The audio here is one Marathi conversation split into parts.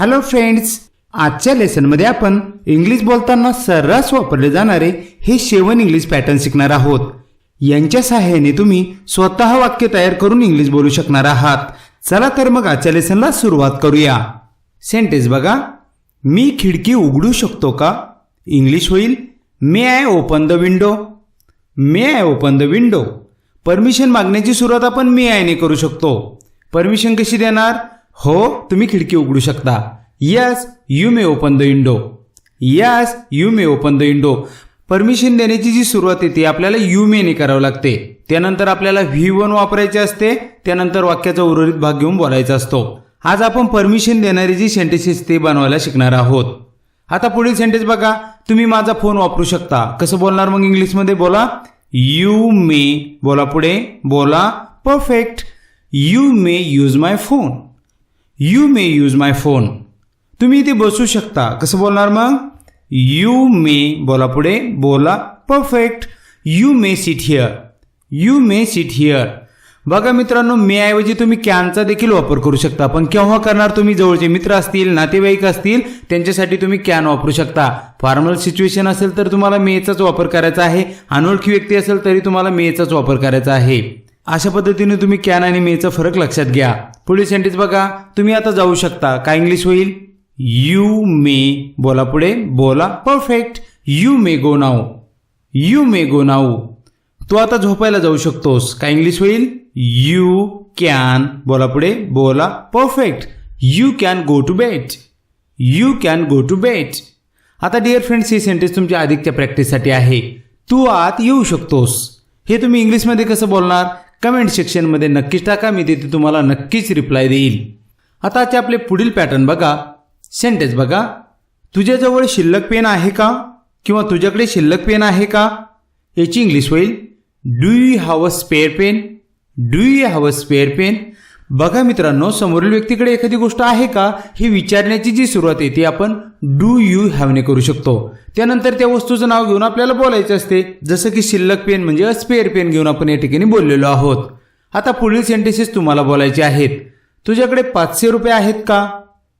हॅलो फ्रेंड्स आजच्या लेसनमध्ये आपण इंग्लिश बोलताना सर्रास वापरले जाणारे हे शेवन इंग्लिश पॅटर्न शिकणार आहोत. यांच्या सहाय्याने तुम्ही स्वतः वाक्य तयार करून इंग्लिश बोलू शकणार आहात. चला तर मग आजच्या लेसनला सुरुवात करूया. सेंटेन्स बघा. मी खिडकी उघडू शकतो का? इंग्लिश होईल. May I open the window may I open the window permission मागण्याची सुरुवात आपण मे आयने करू शकतो. परमिशन कशी देणार? हो तुम्ही खिडकी उघडू शकता. Yes you may open the window yes you may open the window permission देण्याची जी सुरुवात येते आपल्याला यू मेने करावं लागते. त्यानंतर आपल्याला व्ही वन वापरायचे असते त्यानंतर वाक्याचा उर्वरित भाग घेऊन बोलायचा असतो. आज आपण परमिशन देणारी जी सेंटेसेस ते बनवायला शिकणार आहोत. आता पुढील सेंटेन्स बघा. तुम्ही माझा फोन वापरू शकता. कसं बोलणार मग इंग्लिशमध्ये? बोला. यू मे बोला पुढे. बोला. Perfect you may use my phone you may use my phone तुम्ही इथे बसू शकता. कसं बोलणार मग? यू मे बोला पुढे. बोला perfect you may sit here you may sit here बघा मित्रांनो मे ऐवजी तुम्ही कॅनचा देखील वापर करू शकता. पण केव्हा करणार तुम्ही? जवळचे मित्र असतील नातेवाईक असतील त्यांच्यासाठी तुम्ही कॅन वापरू शकता. फॉर्मल सिच्युएशन असेल तर तुम्हाला मेचाच वापर करायचा आहे. अनोळखी व्यक्ती असेल तरी तुम्हाला मेचाच वापर करायचा आहे. अशा पद्धतीने तुम्ही कॅन आणि मेचा फरक लक्षात घ्या. पुढील सेंटेन्स बघा. तुम्ही आता जाऊ शकता. काय इंग्लिश होईल? यू मे बोला पुढे. बोला. Perfect you may go now you may go now तू आता झोपायला जाऊ शकतोस. काय इंग्लिश होईल? यू कॅन बोला पुढे. बोला. Perfect you can go to bed you can go to bed आता डिअर फ्रेंड्स ही सेंटेन्स तुमच्या अधिकच्या प्रॅक्टिससाठी आहे. तू आत येऊ शकतोस. हे तुम्ही इंग्लिशमध्ये कसं बोलणार? कमेंट सेक्शनमध्ये नक्कीच टाका मी तिथे तुम्हाला नक्कीच रिप्लाय देईल. आता आपले पुढील पॅटर्न बघा. सेंटेन्स बघा. तुझ्याजवळ शिल्लक पेन आहे का? किंवा तुझ्याकडे शिल्लक पेन आहे का? याची इंग्लिश होईल. Do you have a spare pen do you have a spare pen बघा मित्रांनो समोरील व्यक्तीकडे एखादी गोष्ट आहे का? ही विचारण्याची जी सुरुवात आहे ती आपण डू यू हॅवने करू शकतो. त्यानंतर त्या वस्तूचं नाव घेऊन आपल्याला बोलायचं असते. जसं की शिल्लक पेन म्हणजे स्पेअर पेन घेऊन आपण या ठिकाणी बोललेलो आहोत. आता पुढील सेंटेन्सेस तुम्हाला बोलायचे आहेत. तुझ्याकडे पाचशे रुपये आहेत का?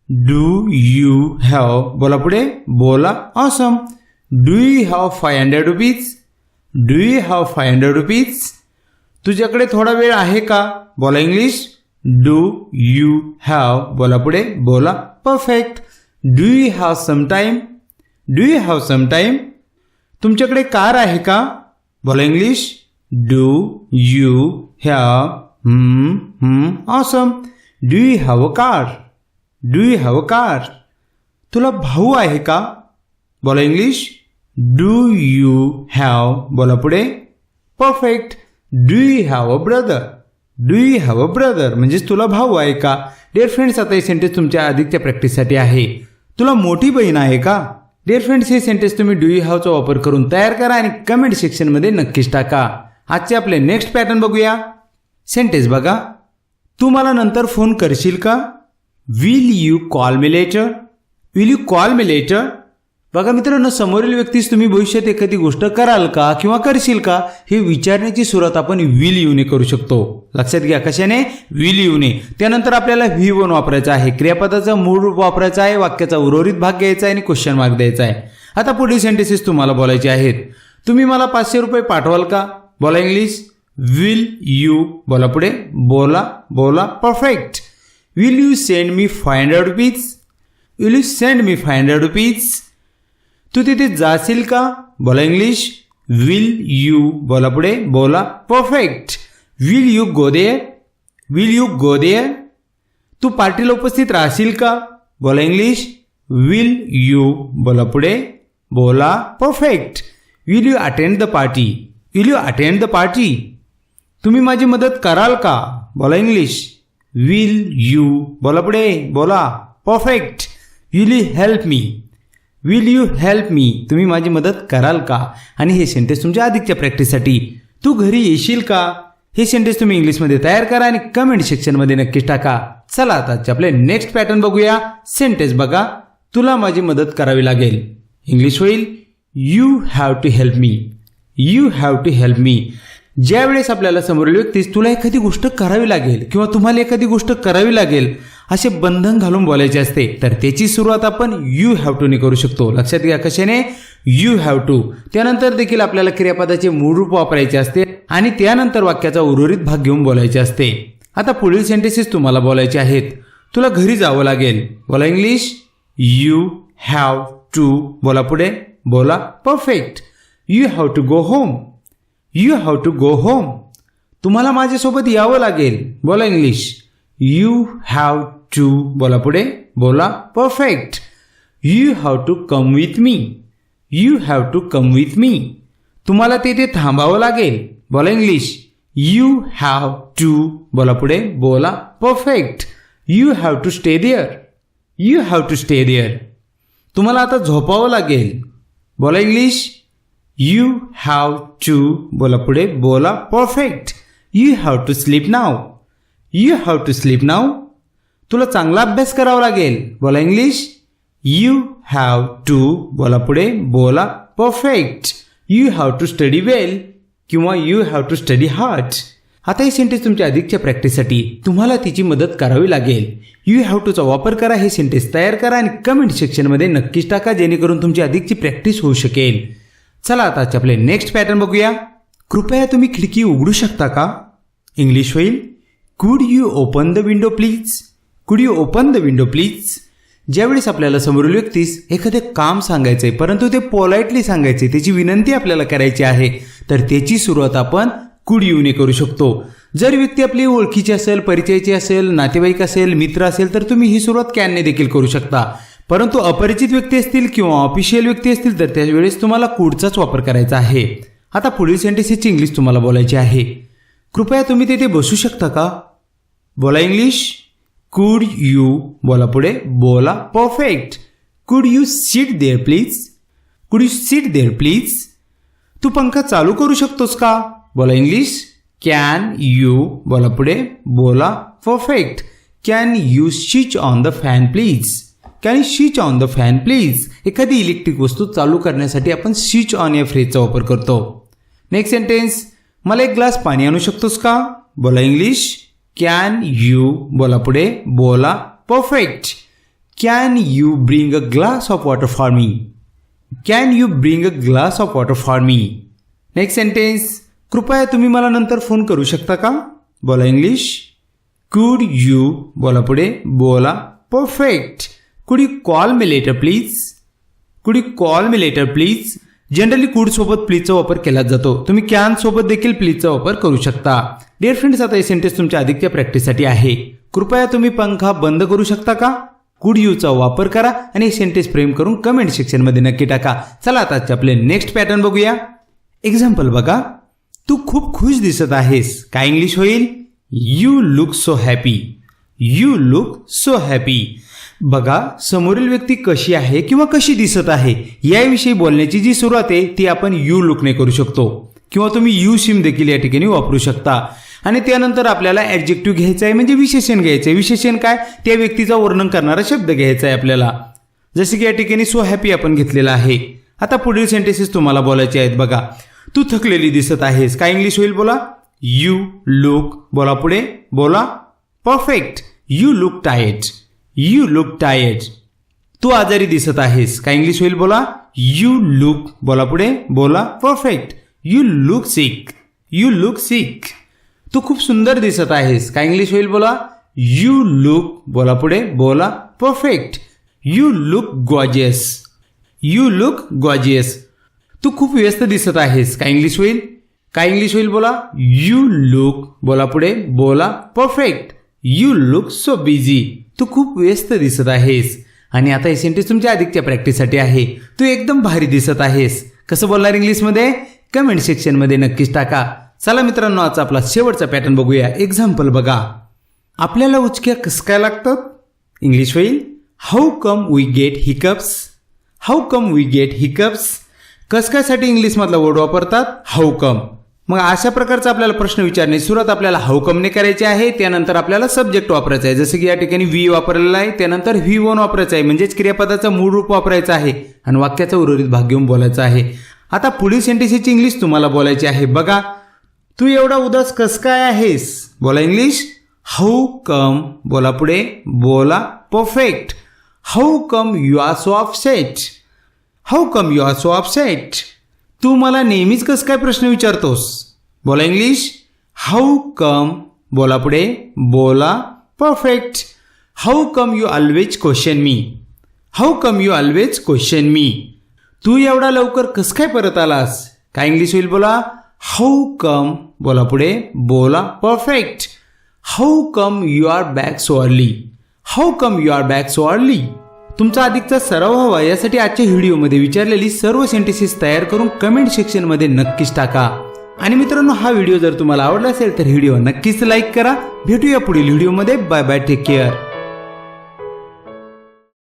डू यू हॅव बोला पुढे. बोला. Awesome do you have five hundred rupees do you have five hundred rupees तुझ्याकडे थोडा वेळ आहे का? बोला इंग्लिश डू यू हॅव बोला पुढे बोला. Perfect do you have some time do you have some time तुमच्याकडे कार आहे का? बोला English. Do you have awesome do you have a car do you have a car तुला भाऊ आहे का? बोला इंग्लिश. डू यू हॅव बोला पुढे. Perfect do you have a brother do you have a brother म्हणजेच तुला भाऊ आहे का? डिअर फ्रेंड्स आता हे सेंटेन्स तुमच्या अधिकच्या प्रॅक्टिससाठी आहे. तुला मोठी बहीण आहे का? डिअर फ्रेंड्स हे सेंटेन्स तुम्ही डू यू हॅवचा वापर करून तयार करा आणि कमेंट सेक्शनमध्ये नक्कीच टाका. आजचे आपले नेक्स्ट पॅटर्न बघूया. सेंटेन्स बघा. तू मला नंतर फोन करशील का? Will you call me later will you call me later बघा मित्रांनो समोरील व्यक्तीस तुम्ही भविष्यात एखादी गोष्ट कराल का किंवा करशील का हे विचारण्याची सुरुवात आपण विल यूने करू शकतो. लक्षात घ्या कशाने? विल युने त्यानंतर आपल्याला व्ही वन वापरायचा आहे. क्रियापदाचा मूळ रूप वापरायचा आहे वाक्याचा उर्वरित भाग घ्यायचा आहे आणि क्वेश्चन मार्क द्यायचा आहे. आता पुढील सेंटेन्सेस तुम्हाला बोलायचे आहेत. तुम्ही मला पाचशे रुपये पाठवाल का? बोला इंग्लिश. विल यू बोला पुढे. बोला बोला perfect will you send me five hundred rupees will you send me five hundred rupees तू तिथे जाशील का? बोला इंग्लिश. विल यू बोला पुढे. बोला. Perfect will you go there will you go there तू पार्टीला उपस्थित राहशील का? बोला इंग्लिश. विल यू बोला पुढे. बोला. Perfect will you attend the party will you attend the party तुम्ही माझी मदत कराल का? बोला इंग्लिश. विल यू बोला पुढे. बोला. Perfect will you help me will you help me तुम्ही माझी मदत कराल का? आणि हे सेंटेन्स तुमच्या अधिकच्या प्रॅक्टिससाठी तू घरी येशील का? हे सेंटेन्स तुम्ही इंग्लिशमध्ये तयार करा आणि कमेंट सेक्शनमध्ये नक्कीच टाका. चला आता आपले नेक्स्ट पॅटर्न बघूया. सेंटेन्स बघा. तुला माझी मदत करावी लागेल. इंग्लिश होईल. You have to help me you have to help me ज्या वेळेस आपल्याला समोरील व्यक्तीस तुला एखादी गोष्ट करावी लागेल किंवा तुम्हाला एखादी गोष्ट करावी लागेल असे बंधन घालून बोलायचे असते. तर त्याची सुरुवात आपण यू हॅव टूने करू शकतो. लक्षात घ्या कशाने? यू हॅव टू त्यानंतर देखील आपल्याला क्रियापदाचे मूळ रूप वापरायचे असते आणि त्यानंतर वाक्याचा उर्वरित भाग घेऊन बोलायचे असते. आता पुढील सेंटेन्सेस तुम्हाला बोलायचे आहेत. तुला घरी जावं लागेल. बोला इंग्लिश यू हॅव टू बोला पुढे. बोला perfect you have to go home you have to go home तुम्हाला माझ्यासोबत यावं लागेल. बोला इंग्लिश यू हॅव टू बोला पुढे. बोला. Perfect you have to come with me you have to come with me तुम्हाला तिथे थांबावं लागेल. बोला इंग्लिश. यू हॅव टू बोला पुढे. बोला. Perfect you have to stay there you have to stay there तुम्हाला आता झोपावं लागेल. बोला इंग्लिश. यू हॅव टू बोला पुढे. बोला. Perfect you have to sleep now you have to sleep now तुला चांगला अभ्यास करावा लागेल. बोला इंग्लिश यू हॅव टू बोला पुढे बोला perfect you have to study well किंवा you have to study hard आता ही सेंटेन्स तुमच्या अधिकच्या प्रॅक्टिससाठी तुम्हाला तिची मदत करावी लागेल. यू हॅव टूचा वापर करा हे सेंटेन्स तयार करा आणि कमेंट सेक्शनमध्ये नक्कीच टाका जेणेकरून तुमची अधिकची प्रॅक्टिस होऊ शकेल. चला आता आपले नेक्स्ट पॅटर्न बघूया. कृपया तुम्ही खिडकी उघडू शकता का? इंग्लिश होईल. Could you open the window please could you open the window please ज्यावेळेस आपल्याला समोरील व्यक्तीस एखादे काम सांगायचं आहे परंतु ते पोलाइटली सांगायचे त्याची विनंती आपल्याला करायची आहे तर त्याची सुरुवात आपण कुड यूने करू शकतो. जर व्यक्ती आपली ओळखीची असेल परिचयाची असेल नातेवाईक असेल मित्र असेल तर तुम्ही ही सुरुवात कॅनने देखील करू शकता. परंतु अपरिचित व्यक्ती असतील किंवा ऑफिशियल व्यक्ती असतील तर त्यावेळेस तुम्हाला कुडचाच वापर करायचा आहे. आता पुढील सेंटेन्सची इंग्लिश तुम्हाला बोलायची आहे. कृपया तुम्ही तिथे बसू शकता का? बोला इंग्लिश कुड यू बोला पुढे. बोला. Perfect could you sit there please could you sit there please तू पंखा चालू करू शकतोस का? बोला इंग्लिश कॅन यू बोला पुढे. बोला. Perfect can you switch on the fan please can you switch on the fan please एखादी इलेक्ट्रिक वस्तू चालू करण्यासाठी आपण स्विच ऑन या फ्रेजचा वापर करतो. नेक्स्ट सेंटेन्स मला एक ग्लास पाणी आणू शकतोस का? बोला इंग्लिश कॅन यू बोला पुढे बोला perfect can you bring a glass of water for me can you bring a glass of water for me next sentence कृपया तुम्ही मला नंतर फोन करू शकता का? बोला इंग्लिश कुड यू बोला पुढे बोला perfect could you call me later please could you call me later please generally could सोबत प्लीजचा वापर केला जातो. तुम्ही कॅन सोबत देखील प्लीजचा वापर करू शकता. डिअर फ्रेंड्स आता हे सेंटेन्स तुमच्या अधिकच्या प्रॅक्टिससाठी आहे. कृपया तुम्ही पंखा बंद करू शकता का? कुड यूचा वापर करा आणि हे सेंटेन्स फ्रेम करून कमेंट सेक्शनमध्ये नक्की टाका. चला आता आपले नेक्स्ट पॅटर्न बघूया. एक्झाम्पल बघा. तू खूप खुश दिसत आहेस. काय इंग्लिश होईल? You look so happy you look so happy बघा समोरील व्यक्ती कशी आहे किंवा कशी दिसत आहे याविषयी बोलण्याची जी सुरुवात आहे ती आपण यू लुकने करू शकतो. किंवा तुम्ही यू सिम देखील या ठिकाणी वापरू शकता. आणि त्यानंतर आपल्याला ॲडजेक्टिव्ह घ्यायचं आहे म्हणजे विशेषण घ्यायचं आहे. विशेषण काय? त्या व्यक्तीचा वर्णन करणारा शब्द घ्यायचा आहे आपल्याला. जसे की या ठिकाणी सो हॅपी आपण घेतलेला आहे. आता पुढील सेंटेन्सेस तुम्हाला बोलायचे आहेत बघा. तू थकलेली दिसत आहेस. काय इंग्लिश होईल बोला? यू लुक बोला पुढे. बोला. Perfect you look tired you look tired तू आजारी दिसत आहेस. काय इंग्लिश होईल बोला? यू लुक बोला पुढे. बोला. Perfect you look sick you look sick तू खूप सुंदर दिसत आहेस. काय इंग्लिश होईल बोला? यू लुक बोला पुढे. बोला. Perfect you look gorgeous you look gorgeous तू खूप व्यस्त दिसत आहेस. काय इंग्लिश होईल? काय इंग्लिश होईल बोला? यू लुक बोला पुढे. बोला. Perfect you look so busy तू खूप व्यस्त दिसत आहेस. आणि आता हे सेंटेन्स तुमच्या अधिकच्या प्रॅक्टिससाठी आहे. तू एकदम भारी दिसत आहेस. कसं बोलणार इंग्लिशमध्ये? कमेंट सेक्शनमध्ये नक्कीच टाका. चला मित्रांनो आज आपला शेवटचा पॅटर्न बघूया. एक्झाम्पल बघा. आपल्याला उचक्या कसं काय लागतात? इंग्लिश होईल. How come we get hiccups how come we get hiccups कसकायसाठी इंग्लिशमधला वर्ड वापरतात? हाऊ कम मग अशा प्रकारचा आपल्याला प्रश्न विचारणे. सुरुवात आपल्याला हाऊकमने करायची आहे त्यानंतर आपल्याला सब्जेक्ट वापरायचा आहे. जसं की या ठिकाणी व्ही वापरलेला आहे त्यानंतर व्ही वन वापरायचं आहे. म्हणजेच क्रियापदाचं मूळ रूप वापरायचं आहे आणि वाक्याचा उर्वरित भाग घेऊन बोलायचा आहे. आता पुढील सेंटेन्सची इंग्लिश तुम्हाला बोलायची आहे. बघा तू एवढा उदास कस काय आहेस? बोला इंग्लिश हाऊ कम बोला पुढे. बोला perfect how come you are so upset how come you are so upset तू मला नेहमीच कसं काय प्रश्न विचारतोस? बोला इंग्लिश. हाऊ कम बोला पुढे. बोला. Perfect how come you always question me how come you always question me तू एवढा लवकर कसं काय परत आलास? काय इंग्लिश होईल बोला? हाऊ कम बोला पुढे. बोला. Perfect how come you are back so early how come you are back so early तुमचा अधिकचा सराव व्हावा यासाठी आजच्या व्हिडिओमध्ये विचारलेली सर्व सेंटेन्सेस तयार करून कमेंट सेक्शनमध्ये नक्कीच टाका. आणि मित्रांनो हा व्हिडिओ जर तुम्हाला आवडला असेल तर व्हिडिओ नक्कीच लाईक करा. भेटूया पुढील व्हिडिओमध्ये. Bye bye take care